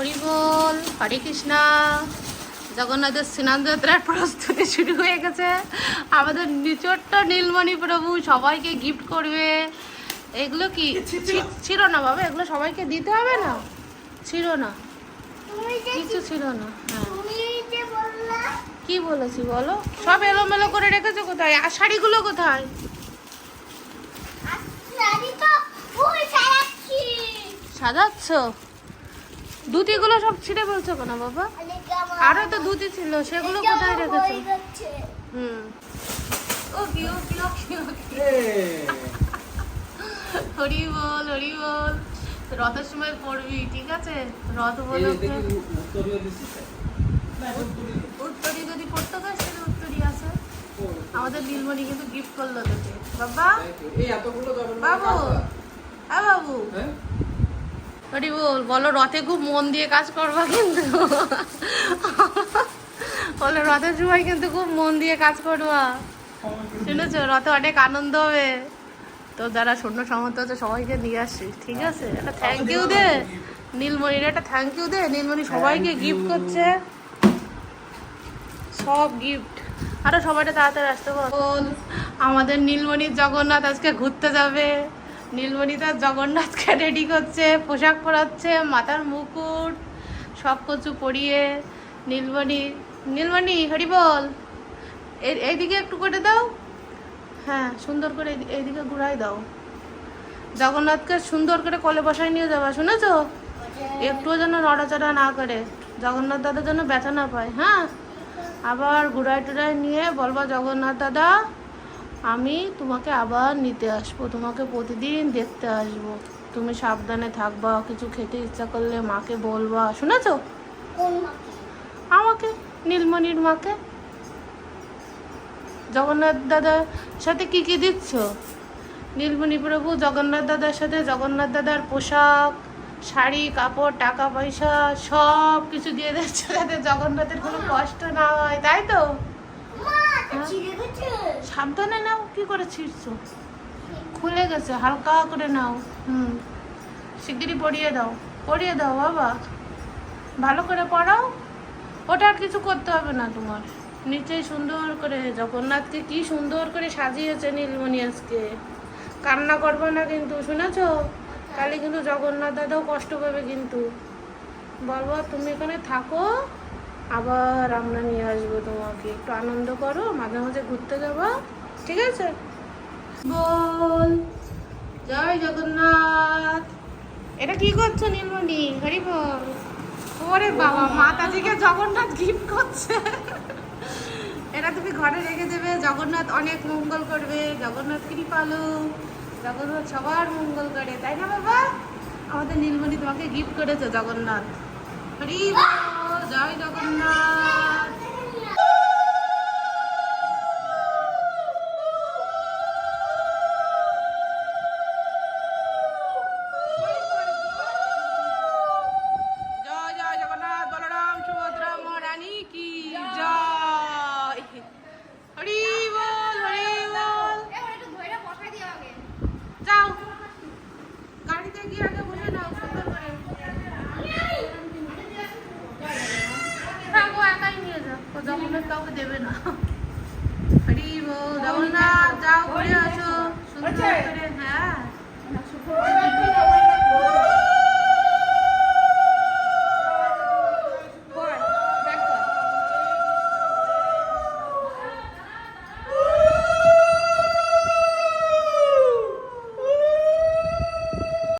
হরি বল। হরে কৃষ্ণা। জগন্নাথের স্নান যাত্রার প্রস্তুতি শুরু হয়ে গেছে। আমাদের নিচট্ট নীলমণি প্রভু সবাইকে গিফট করবে। এগুলো কি? ছিল না বাবা এগুলো সবাইকে দিতে হবে না? ছিল না। কিছু ছিল না হ্যাঁ। তুমি কি বলেছি বলো? সব এলোমেলো করে রেখেছো কোথায়? আর শাড়িগুলো কোথায়? সাজাচ্ছ? দুতিগুলো সব ছিঁড়ে বলছো কেন বাবা? আরও তো দুতি ছিল সেগুলো কোথায় রেখেছো? হুম। ও হরি বল হরি বল। রথের সময় পড়বি ঠিক আছে? রথ উত্তরি যদি পড়তে পারিস তাহলে উত্তরি আছে। আমাদের নীলমণি কিন্তু গিফট করল তোকে। বাবা। বাবু। হ্যাঁ বাবু। হরি বল বলো রথে খুব মন দিয়ে কাজ করবা কিন্তু। বলো রথের সময় কিন্তু খুব মন দিয়ে কাজ করবা। শুনেছো? রথে অনেক আনন্দ হবে। তো যারা শূন্য সামর্থ্য আছে সবাইকে নিয়ে আসি ঠিক আছে? একটা থ্যাংক ইউ দে। নীলমণির একটা থ্যাংক ইউ দে। নীলমণি সবাইকে গিফট করছে। সব গিফট আরও সবাইটা তাড়াতাড়ি আসতে বল। আমাদের নীলমণির জগন্নাথ আজকে ঘুরতে যাবে। নীলমণি তার জগন্নাথকে রেডি করছে, পোশাক পরাচ্ছে, মাথার মুকুট, সব কিছু পরিয়ে নীলমণি নীলমণি, হরি বল। এই- এইদিকে একটু করে দাও। হ্যাঁ সুন্দর করে এইদি- এইদিকে ঘুরাই দাও। জগন্নাথকে সুন্দর করে কলে বসায় নিয়ে যাবা, শুনেছ? একটুও যেন নড়াচড়া না করে। জগন্নাথ দাদা যেন ব্যথা না পায় হ্যাঁ? আবার ঘুরাই টুরাই নিয়ে বলবা, জগন্নাথ দাদা আমি তোমাকে আবার নিতে আসব তোমাকে প্রতিদিন দেখতে আসব। তুমি সাবধানে থাকবা কিছু খেতে ইচ্ছা করলে মাকে বলবা শুনেছ? আমাকে নীলমণির মাকে। জগন্নাথ দাদার সাথে কি কি দিচ্ছ? নীলমণি প্রভু জগন্নাথ দাদার সাথে জগন্নাথ দাদার পোশাক শাড়ি কাপড় টাকা পয়সা সব কিছু দিয়ে দিচ্ছে যাতে জগন্নাথের কোনো কষ্ট না হয় তাই তো। সাবধানে নাও, কি করে ছিঁড়ছো? খুলে গেছে, হালকা করে নাও। হুম, শিগগিরই পরিয়ে দাও পরিয়ে দাও, বাবা। ভালো করে পড়াও, ওটা আর কিছু করতে হবে না তোমার। নিচেই সুন্দর করে, জগন্নাথকে কি সুন্দর করে সাজিয়েছে নীলমণি আজকে। কান্না করবে না কিন্তু, শুনেছো? তাহলে কিন্তু জগন্নাথ দাদাও কষ্ট পাবে কিন্তু। বলব তুমি এখানে থাকো। আবার আমরা নিয়ে আসব তোমাকে। একটু আনন্দ করো মাঝে মাঝে ঘুরতে যাব ঠিক আছে? বল। জয় জগন্নাথ। এটা কি করছ নীলমণি? হরি বল। ওরে বাবা মাতাজিকে জগন্নাথ গিফট করছে। এটা তুমি ঘরে রেখে দেবে। জগন্নাথ অনেক মঙ্গল করবে। জগন্নাথ কৃপালু। জগন্নাথ সবার মঙ্গল করে তাই না বাবা? আমাদের নীলমণি তোমাকে গিফট করেছে জগন্নাথ। হরি জয় জগন্নাথ জয় জয় জগন্নাথ বলরাম সুভদ্রা মহারানী কি জয় হরি বল হরি বল যাও গাড়িতে গিয়ে আগে বসে নাও সুন্দর করে থাকো একাই নিয়ে যাও ও জগন্নাথ কাউকে দেবে না হরি বল জগন্নাথ যাও ঘুরে আসো সুন্দর করে হ্যাঁ